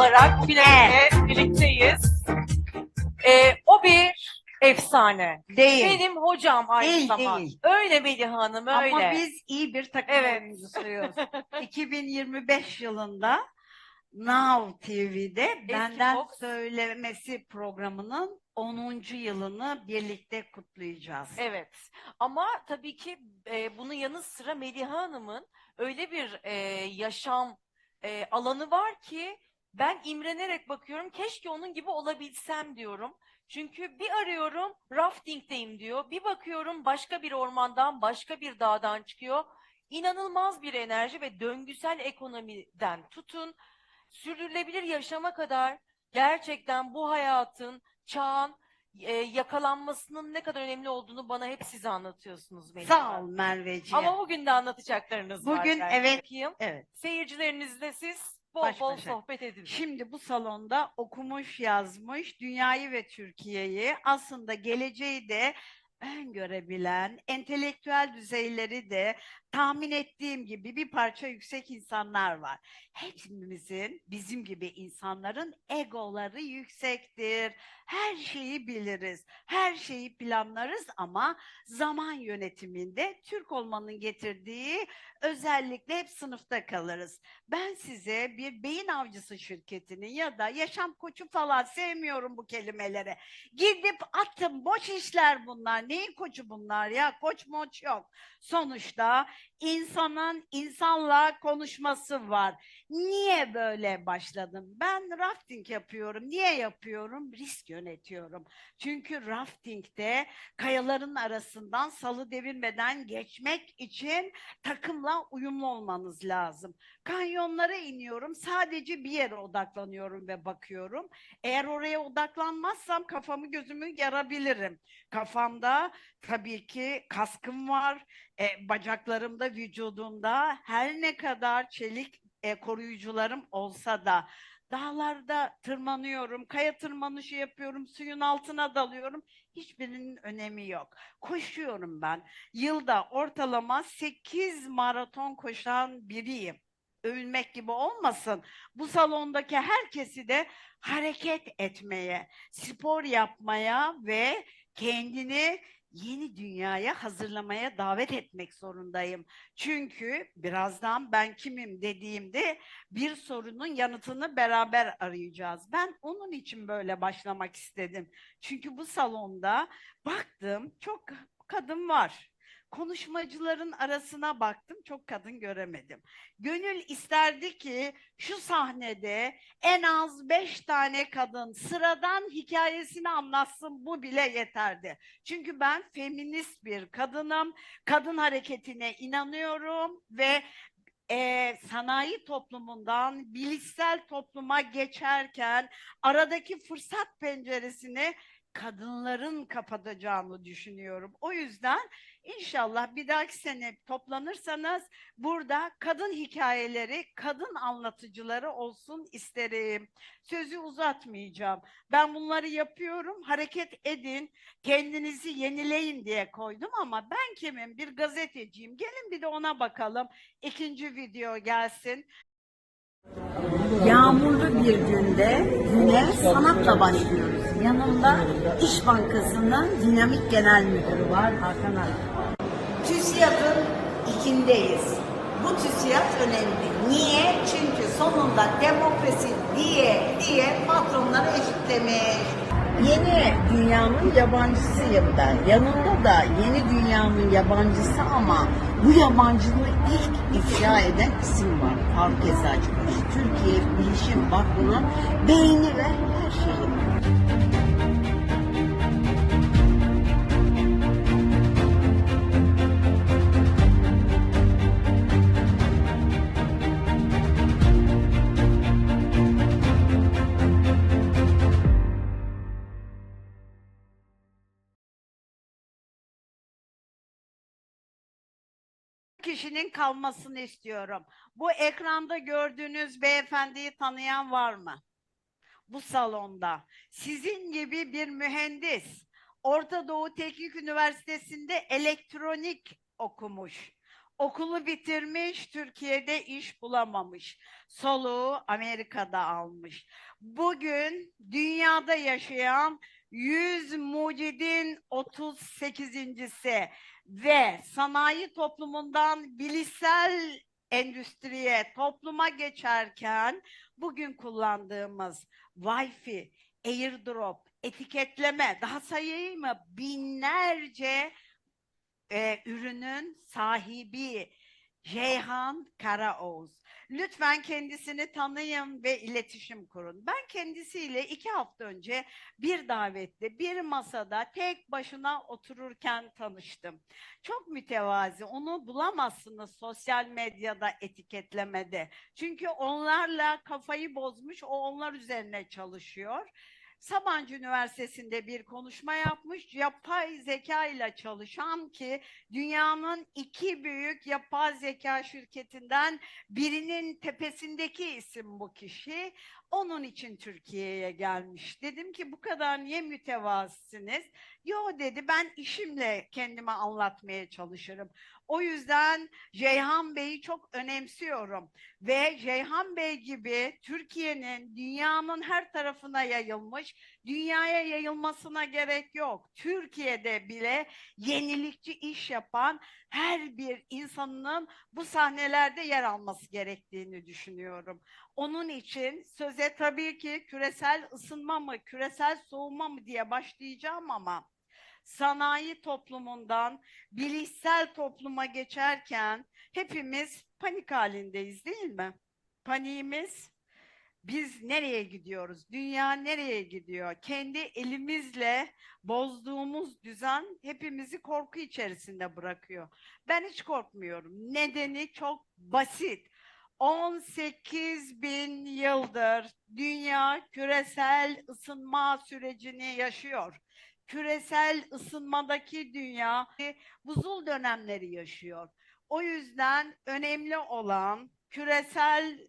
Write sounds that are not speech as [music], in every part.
olarak Bilal'le birlikteyiz. Ee, o bir efsane. Değil. Benim hocam aynı Değil, zamanda. değil. Öyle Melih Hanım öyle. Ama biz iyi bir takım Evet. oyuncusuyuz. 2025 [laughs] yılında Now TV'de Benden Fox. Söylemesi programının 10. yılını birlikte kutlayacağız. Evet ama tabii ki e, bunun yanı sıra Meliha Hanım'ın öyle bir e, yaşam e, alanı var ki ben imrenerek bakıyorum keşke onun gibi olabilsem diyorum. Çünkü bir arıyorum raftingdeyim diyor. Bir bakıyorum başka bir ormandan başka bir dağdan çıkıyor. İnanılmaz bir enerji ve döngüsel ekonomiden tutun sürdürülebilir yaşama kadar gerçekten bu hayatın, çağın e, yakalanmasının ne kadar önemli olduğunu bana hep siz anlatıyorsunuz Melih Sağ ol. Merveciğim. Ama bugün de anlatacaklarınız var. Bugün, belki. evet. Bakayım. Evet. Seyircilerinizle siz bol Baş bol başa. sohbet edin. Şimdi bu salonda okumuş yazmış dünyayı ve Türkiye'yi aslında geleceği de öngörebilen, entelektüel düzeyleri de tahmin ettiğim gibi bir parça yüksek insanlar var. Hepimizin bizim gibi insanların egoları yüksektir. Her şeyi biliriz, her şeyi planlarız ama zaman yönetiminde Türk olmanın getirdiği özellikle hep sınıfta kalırız. Ben size bir beyin avcısı şirketinin ya da yaşam koçu falan sevmiyorum bu kelimeleri. Gidip attım boş işler bunlar. Neyin koçu bunlar ya? Koç moç yok. Sonuçta insanın insanla konuşması var. Niye böyle başladım? Ben rafting yapıyorum. Niye yapıyorum? Risk yönetiyorum. Çünkü raftingde kayaların arasından salı devirmeden geçmek için takımla uyumlu olmanız lazım. Kanyonlara iniyorum. Sadece bir yere odaklanıyorum ve bakıyorum. Eğer oraya odaklanmazsam kafamı gözümü yarabilirim. Kafamda tabii ki kaskım var. E, bacaklarımda, vücudumda her ne kadar çelik e, koruyucularım olsa da dağlarda tırmanıyorum, kaya tırmanışı yapıyorum, suyun altına dalıyorum. Hiçbirinin önemi yok. Koşuyorum ben. Yılda ortalama 8 maraton koşan biriyim. Övünmek gibi olmasın. Bu salondaki herkesi de hareket etmeye, spor yapmaya ve kendini yeni dünyaya hazırlamaya davet etmek zorundayım. Çünkü birazdan ben kimim dediğimde bir sorunun yanıtını beraber arayacağız. Ben onun için böyle başlamak istedim. Çünkü bu salonda baktım çok kadın var. Konuşmacıların arasına baktım çok kadın göremedim. Gönül isterdi ki şu sahnede en az beş tane kadın sıradan hikayesini anlatsın bu bile yeterdi. Çünkü ben feminist bir kadınım, kadın hareketine inanıyorum ve eee, sanayi toplumundan bilişsel topluma geçerken aradaki fırsat penceresini kadınların kapatacağını düşünüyorum. O yüzden inşallah bir dahaki sene toplanırsanız burada kadın hikayeleri, kadın anlatıcıları olsun isterim. Sözü uzatmayacağım. Ben bunları yapıyorum. Hareket edin, kendinizi yenileyin diye koydum ama ben kimim? Bir gazeteciyim. Gelin bir de ona bakalım. İkinci video gelsin. Yağmurlu bir günde güne sanatla başlıyoruz. Yanımda İş Bankası'nın dinamik genel müdürü var Hakan Arık. TÜSİAD'ın ikindeyiz. Bu TÜSİAD önemli. Niye? Çünkü sonunda demokrasi diye diye patronları eşitlemiş. Yeni dünyanın yabancısıyım ben. Yanında da yeni dünyanın yabancısı ama bu yabancılığı ilk ifşa eden isim var. Faruk Eczacıbaşı. Türkiye Bilişim Vakfı'nın beyni ve her şeyi. Kişinin kalmasını istiyorum. Bu ekranda gördüğünüz beyefendiyi tanıyan var mı? Bu salonda. Sizin gibi bir mühendis. Orta Doğu Teknik Üniversitesi'nde elektronik okumuş. okulu bitirmiş, Türkiye'de iş bulamamış. Soluğu Amerika'da almış. Bugün dünyada yaşayan 100 mucidin 38.si ve sanayi toplumundan bilişsel endüstriye, topluma geçerken bugün kullandığımız Wi-Fi, airdrop, etiketleme, daha sayayım mı? Binlerce e, ürünün sahibi Ceyhan Karaoğuz. Lütfen kendisini tanıyın ve iletişim kurun. Ben kendisiyle iki hafta önce bir davette, bir masada tek başına otururken tanıştım. Çok mütevazi. Onu bulamazsınız sosyal medyada etiketlemede. Çünkü onlarla kafayı bozmuş, o onlar üzerine çalışıyor. Sabancı Üniversitesi'nde bir konuşma yapmış. Yapay zeka ile çalışan ki dünyanın iki büyük yapay zeka şirketinden birinin tepesindeki isim bu kişi. Onun için Türkiye'ye gelmiş. Dedim ki bu kadar niye mütevazısınız? Yo dedi ben işimle kendime anlatmaya çalışırım. O yüzden Ceyhan Bey'i çok önemsiyorum. Ve Ceyhan Bey gibi Türkiye'nin dünyanın her tarafına yayılmış, dünyaya yayılmasına gerek yok. Türkiye'de bile yenilikçi iş yapan her bir insanın bu sahnelerde yer alması gerektiğini düşünüyorum. Onun için söze tabii ki küresel ısınma mı, küresel soğuma mı diye başlayacağım ama sanayi toplumundan bilişsel topluma geçerken hepimiz panik halindeyiz değil mi? Paniğimiz biz nereye gidiyoruz? Dünya nereye gidiyor? Kendi elimizle bozduğumuz düzen hepimizi korku içerisinde bırakıyor. Ben hiç korkmuyorum. Nedeni çok basit. 18 bin yıldır dünya küresel ısınma sürecini yaşıyor. Küresel ısınmadaki dünya buzul dönemleri yaşıyor. O yüzden önemli olan küresel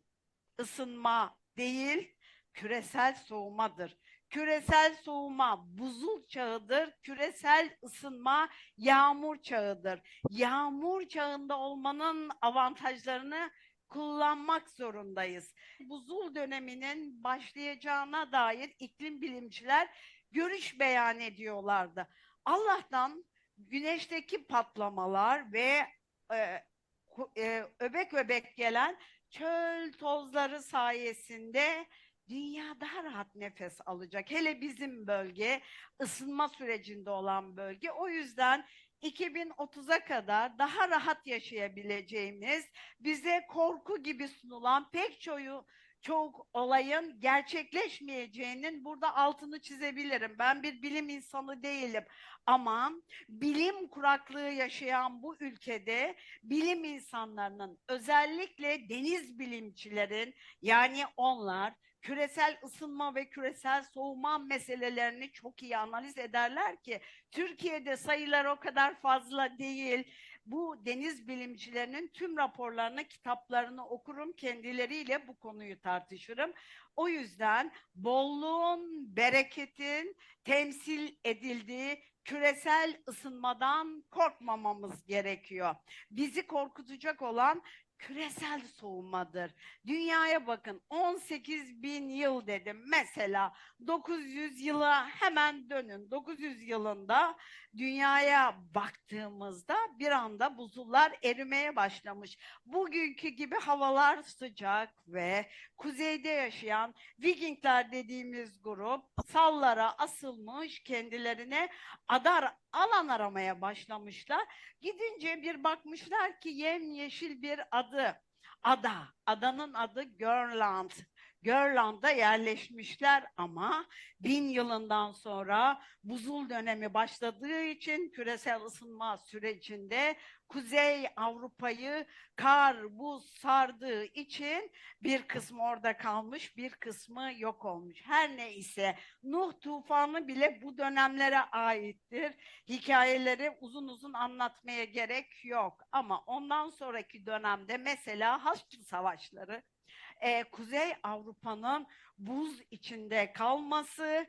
ısınma değil, küresel soğumadır. Küresel soğuma buzul çağıdır, küresel ısınma yağmur çağıdır. Yağmur çağında olmanın avantajlarını kullanmak zorundayız. Buzul döneminin başlayacağına dair iklim bilimciler görüş beyan ediyorlardı. Allah'tan güneşteki patlamalar ve e, e, öbek öbek gelen çöl tozları sayesinde dünya daha rahat nefes alacak. Hele bizim bölge ısınma sürecinde olan bölge. O yüzden 2030'a kadar daha rahat yaşayabileceğimiz, bize korku gibi sunulan pek çoğu çok olayın gerçekleşmeyeceğinin burada altını çizebilirim. Ben bir bilim insanı değilim ama bilim kuraklığı yaşayan bu ülkede bilim insanlarının özellikle deniz bilimcilerin yani onlar küresel ısınma ve küresel soğuma meselelerini çok iyi analiz ederler ki Türkiye'de sayılar o kadar fazla değil. Bu deniz bilimcilerinin tüm raporlarını, kitaplarını okurum, kendileriyle bu konuyu tartışırım. O yüzden bolluğun, bereketin temsil edildiği küresel ısınmadan korkmamamız gerekiyor. Bizi korkutacak olan küresel soğumadır. Dünyaya bakın 18 bin yıl dedim. Mesela 900 yıla hemen dönün. 900 yılında dünyaya baktığımızda bir anda buzullar erimeye başlamış. Bugünkü gibi havalar sıcak ve kuzeyde yaşayan Vikingler dediğimiz grup sallara asılmış kendilerine adar alan aramaya başlamışlar. Gidince bir bakmışlar ki yemyeşil bir adı. Ada. Adanın adı Grönland. Grönland'a yerleşmişler ama bin yılından sonra buzul dönemi başladığı için küresel ısınma sürecinde Kuzey Avrupa'yı kar, buz sardığı için bir kısmı orada kalmış, bir kısmı yok olmuş. Her neyse Nuh tufanı bile bu dönemlere aittir. Hikayeleri uzun uzun anlatmaya gerek yok. Ama ondan sonraki dönemde mesela Haçlı Savaşları, e, Kuzey Avrupa'nın buz içinde kalması,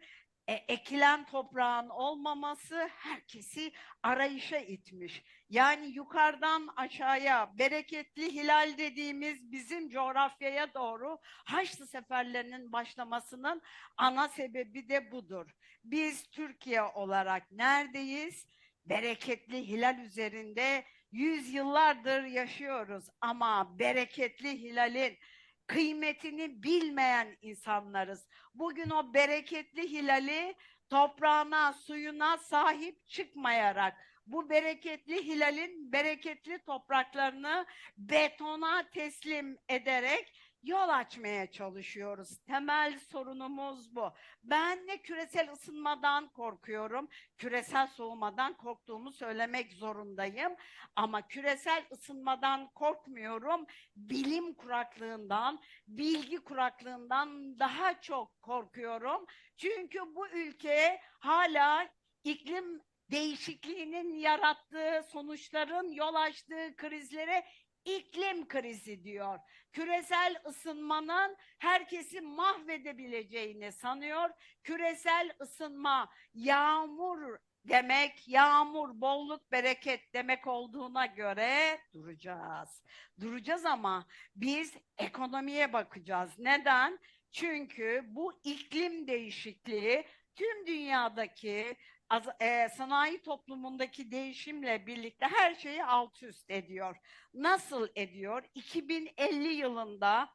e, ekilen toprağın olmaması herkesi arayışa itmiş. Yani yukarıdan aşağıya bereketli hilal dediğimiz bizim coğrafyaya doğru Haçlı seferlerinin başlamasının ana sebebi de budur. Biz Türkiye olarak neredeyiz? Bereketli hilal üzerinde yüzyıllardır yaşıyoruz ama bereketli hilalin kıymetini bilmeyen insanlarız. Bugün o bereketli hilali toprağına, suyuna sahip çıkmayarak bu bereketli hilalin bereketli topraklarını betona teslim ederek yol açmaya çalışıyoruz. Temel sorunumuz bu. Ben ne küresel ısınmadan korkuyorum, küresel soğumadan korktuğumu söylemek zorundayım. Ama küresel ısınmadan korkmuyorum, bilim kuraklığından, bilgi kuraklığından daha çok korkuyorum. Çünkü bu ülke hala iklim değişikliğinin yarattığı sonuçların yol açtığı krizlere iklim krizi diyor. Küresel ısınmanın herkesi mahvedebileceğini sanıyor. Küresel ısınma yağmur demek, yağmur, bolluk, bereket demek olduğuna göre duracağız. Duracağız ama biz ekonomiye bakacağız. Neden? Çünkü bu iklim değişikliği tüm dünyadaki az- e, sanayi toplumundaki değişimle birlikte her şeyi alt üst ediyor. Nasıl ediyor? 2050 yılında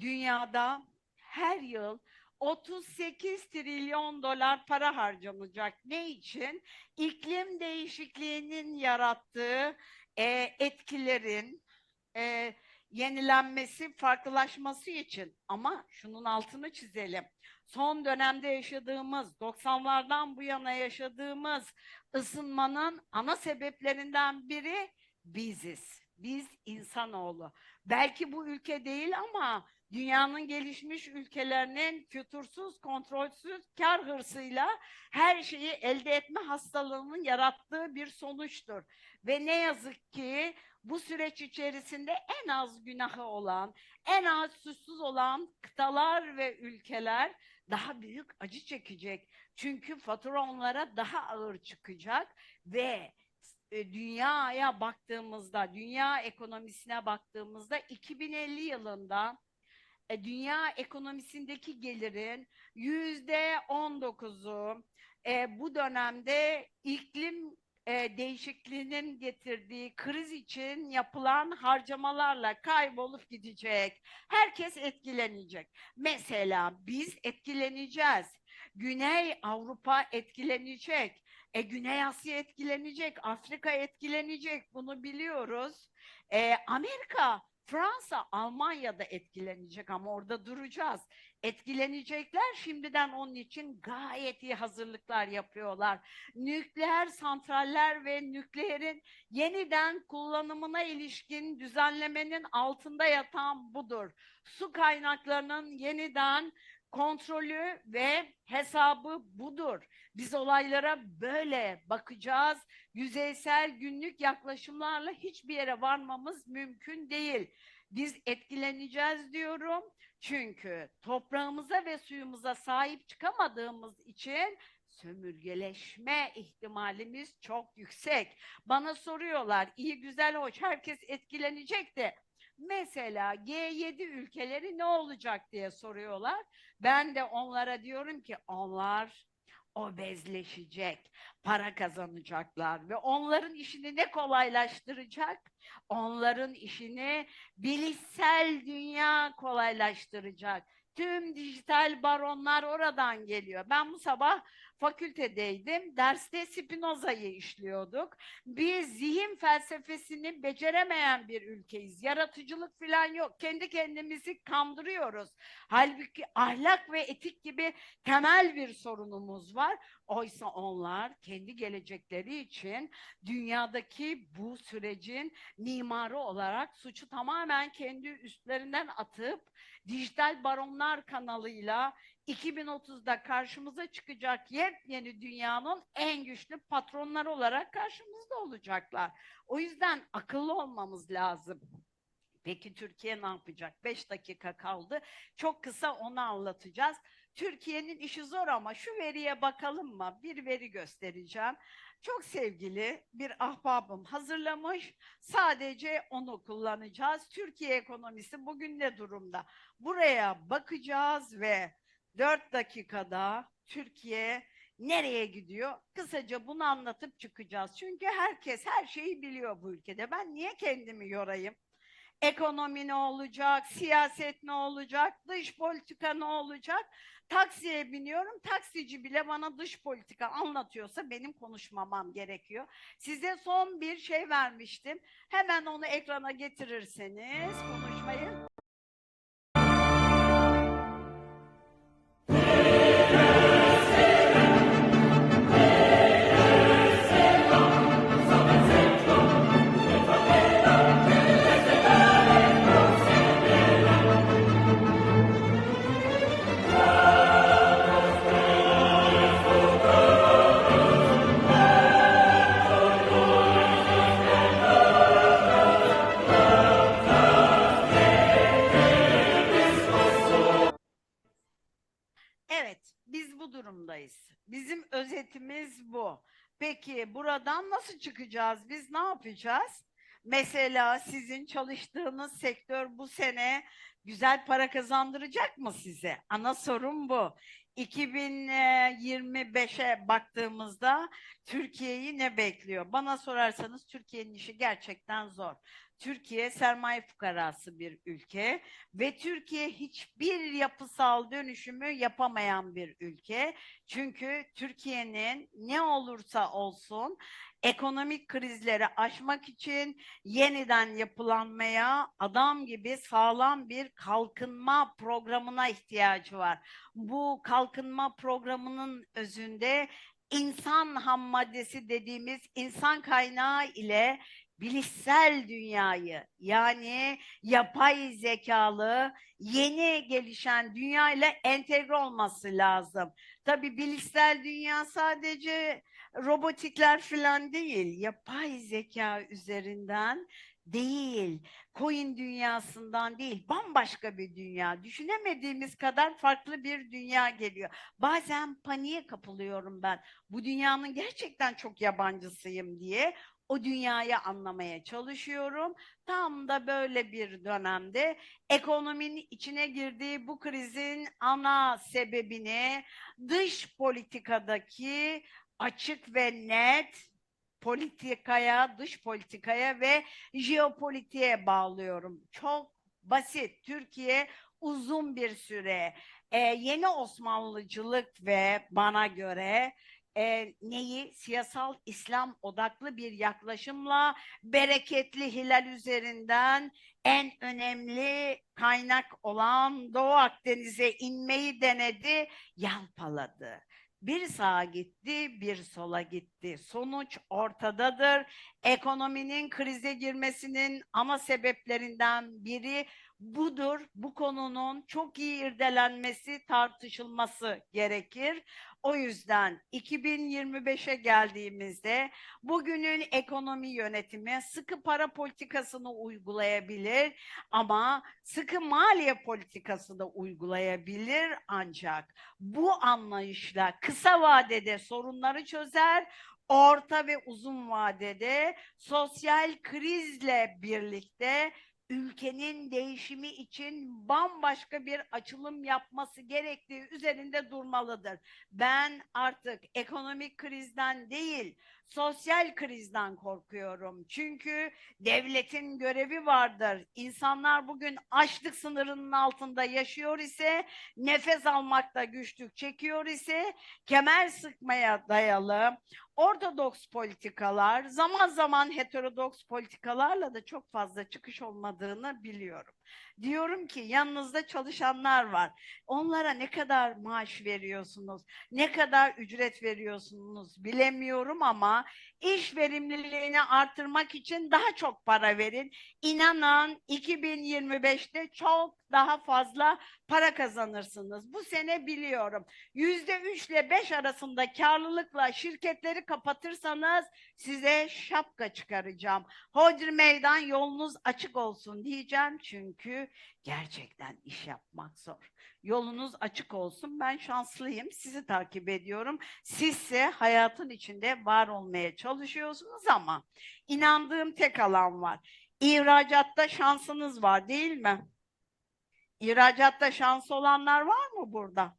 dünyada her yıl 38 trilyon dolar para harcanacak. Ne için? İklim değişikliğinin yarattığı e, etkilerin e, yenilenmesi, farklılaşması için. Ama şunun altını çizelim. Son dönemde yaşadığımız, 90'lardan bu yana yaşadığımız ısınmanın ana sebeplerinden biri biziz. Biz insanoğlu. Belki bu ülke değil ama dünyanın gelişmiş ülkelerinin fütursuz, kontrolsüz kar hırsıyla her şeyi elde etme hastalığının yarattığı bir sonuçtur. Ve ne yazık ki bu süreç içerisinde en az günahı olan, en az suçsuz olan kıtalar ve ülkeler daha büyük acı çekecek. Çünkü fatura onlara daha ağır çıkacak ve e, dünyaya baktığımızda, dünya ekonomisine baktığımızda 2050 yılında e, dünya ekonomisindeki gelirin yüzde 19'u e, bu dönemde iklim e, değişikliğinin getirdiği kriz için yapılan harcamalarla kaybolup gidecek. Herkes etkilenecek. Mesela biz etkileneceğiz. Güney Avrupa etkilenecek. E, Güney Asya etkilenecek. Afrika etkilenecek. Bunu biliyoruz. E, Amerika, Fransa, Almanya da etkilenecek ama orada duracağız. Etkilenecekler şimdiden onun için gayet iyi hazırlıklar yapıyorlar nükleer santraller ve nükleerin yeniden kullanımına ilişkin düzenlemenin altında yatan budur. Su kaynaklarının yeniden kontrolü ve hesabı budur. Biz olaylara böyle bakacağız. Yüzeysel günlük yaklaşımlarla hiçbir yere varmamız mümkün değil. Biz etkileneceğiz diyorum. Çünkü toprağımıza ve suyumuza sahip çıkamadığımız için sömürgeleşme ihtimalimiz çok yüksek. Bana soruyorlar iyi güzel hoş herkes etkilenecek de mesela G7 ülkeleri ne olacak diye soruyorlar. Ben de onlara diyorum ki onlar obezleşecek, para kazanacaklar ve onların işini ne kolaylaştıracak? Onların işini bilişsel dünya kolaylaştıracak. Tüm dijital baronlar oradan geliyor. Ben bu sabah fakültedeydim. Derste Spinoza'yı işliyorduk. Biz zihin felsefesini beceremeyen bir ülkeyiz. Yaratıcılık falan yok. Kendi kendimizi kandırıyoruz. Halbuki ahlak ve etik gibi temel bir sorunumuz var. Oysa onlar kendi gelecekleri için dünyadaki bu sürecin mimarı olarak suçu tamamen kendi üstlerinden atıp dijital baronlar kanalıyla 2030'da karşımıza çıkacak yepyeni dünyanın en güçlü patronları olarak karşımızda olacaklar. O yüzden akıllı olmamız lazım. Peki Türkiye ne yapacak? 5 dakika kaldı. Çok kısa onu anlatacağız. Türkiye'nin işi zor ama şu veriye bakalım mı? Bir veri göstereceğim. Çok sevgili bir ahbabım hazırlamış. Sadece onu kullanacağız. Türkiye ekonomisi bugün ne durumda? Buraya bakacağız ve 4 dakikada Türkiye nereye gidiyor? Kısaca bunu anlatıp çıkacağız. Çünkü herkes her şeyi biliyor bu ülkede. Ben niye kendimi yorayım? Ekonomi ne olacak? Siyaset ne olacak? Dış politika ne olacak? Taksiye biniyorum. Taksici bile bana dış politika anlatıyorsa benim konuşmamam gerekiyor. Size son bir şey vermiştim. Hemen onu ekrana getirirseniz konuşmayı nasıl çıkacağız? Biz ne yapacağız? Mesela sizin çalıştığınız sektör bu sene güzel para kazandıracak mı size? Ana sorun bu. 2025'e baktığımızda Türkiye'yi ne bekliyor? Bana sorarsanız Türkiye'nin işi gerçekten zor. Türkiye sermaye fukarası bir ülke ve Türkiye hiçbir yapısal dönüşümü yapamayan bir ülke. Çünkü Türkiye'nin ne olursa olsun ekonomik krizleri aşmak için yeniden yapılanmaya adam gibi sağlam bir kalkınma programına ihtiyacı var. Bu kalkınma programının özünde insan ham maddesi dediğimiz insan kaynağı ile bilişsel dünyayı yani yapay zekalı yeni gelişen dünya ile entegre olması lazım. Tabii bilişsel dünya sadece robotikler falan değil, yapay zeka üzerinden değil, coin dünyasından değil, bambaşka bir dünya. Düşünemediğimiz kadar farklı bir dünya geliyor. Bazen paniğe kapılıyorum ben. Bu dünyanın gerçekten çok yabancısıyım diye o dünyayı anlamaya çalışıyorum. Tam da böyle bir dönemde ekonominin içine girdiği bu krizin ana sebebini dış politikadaki açık ve net politikaya, dış politikaya ve jeopolitiğe bağlıyorum. Çok basit. Türkiye uzun bir süre e, yeni Osmanlıcılık ve bana göre e, neyi siyasal İslam odaklı bir yaklaşımla bereketli hilal üzerinden en önemli kaynak olan Doğu Akdeniz'e inmeyi denedi, yalpaladı. Bir sağa gitti, bir sola gitti. Sonuç ortadadır. Ekonominin krize girmesinin ana sebeplerinden biri budur. Bu konunun çok iyi irdelenmesi, tartışılması gerekir. O yüzden 2025'e geldiğimizde bugünün ekonomi yönetimi sıkı para politikasını uygulayabilir ama sıkı maliye politikası da uygulayabilir ancak bu anlayışla kısa vadede sorunları çözer, orta ve uzun vadede sosyal krizle birlikte ülkenin değişimi için bambaşka bir açılım yapması gerektiği üzerinde durmalıdır. Ben artık ekonomik krizden değil, sosyal krizden korkuyorum. Çünkü devletin görevi vardır. İnsanlar bugün açlık sınırının altında yaşıyor ise, nefes almakta güçlük çekiyor ise, kemer sıkmaya dayalı ortodoks politikalar, zaman zaman heterodoks politikalarla da çok fazla çıkış olmadığını biliyorum. Diyorum ki yanınızda çalışanlar var. Onlara ne kadar maaş veriyorsunuz, ne kadar ücret veriyorsunuz bilemiyorum ama iş verimliliğini artırmak için daha çok para verin. İnanın 2025'te çok daha fazla para kazanırsınız. Bu sene biliyorum. Yüzde üç ile beş arasında karlılıkla şirketleri kapatırsanız size şapka çıkaracağım. Hodri meydan yolunuz açık olsun diyeceğim çünkü gerçekten iş yapmak zor. Yolunuz açık olsun. Ben şanslıyım. Sizi takip ediyorum. Sizse hayatın içinde var olmaya çalışıyorsunuz ama inandığım tek alan var. İhracatta şansınız var değil mi? İhracatta şansı olanlar var mı burada?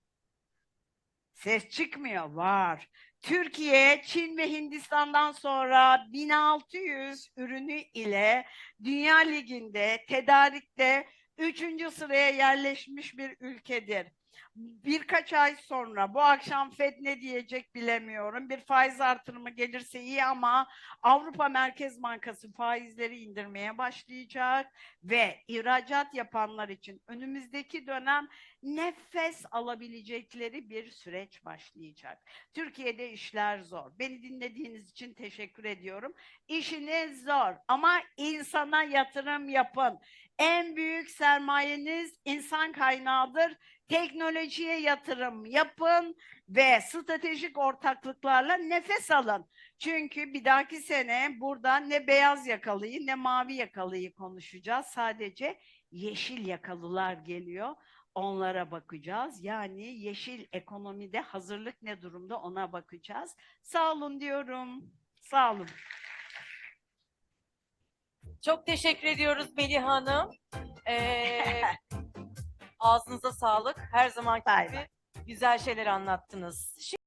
Ses çıkmıyor. Var. Türkiye, Çin ve Hindistan'dan sonra 1600 ürünü ile Dünya Ligi'nde, tedarikte üçüncü sıraya yerleşmiş bir ülkedir. Birkaç ay sonra bu akşam Fed ne diyecek bilemiyorum. Bir faiz artırımı gelirse iyi ama Avrupa Merkez Bankası faizleri indirmeye başlayacak ve ihracat yapanlar için önümüzdeki dönem nefes alabilecekleri bir süreç başlayacak. Türkiye'de işler zor. Beni dinlediğiniz için teşekkür ediyorum. İşiniz zor ama insana yatırım yapın. En büyük sermayeniz insan kaynağıdır. Teknolojiye yatırım yapın ve stratejik ortaklıklarla nefes alın. Çünkü bir dahaki sene burada ne beyaz yakalıyı ne mavi yakalıyı konuşacağız. Sadece yeşil yakalılar geliyor. Onlara bakacağız. Yani yeşil ekonomide hazırlık ne durumda ona bakacağız. Sağ olun diyorum. Sağ olun. Çok teşekkür ediyoruz Melih Hanım. Ee, [laughs] ağzınıza sağlık. Her zamanki gibi güzel şeyler anlattınız.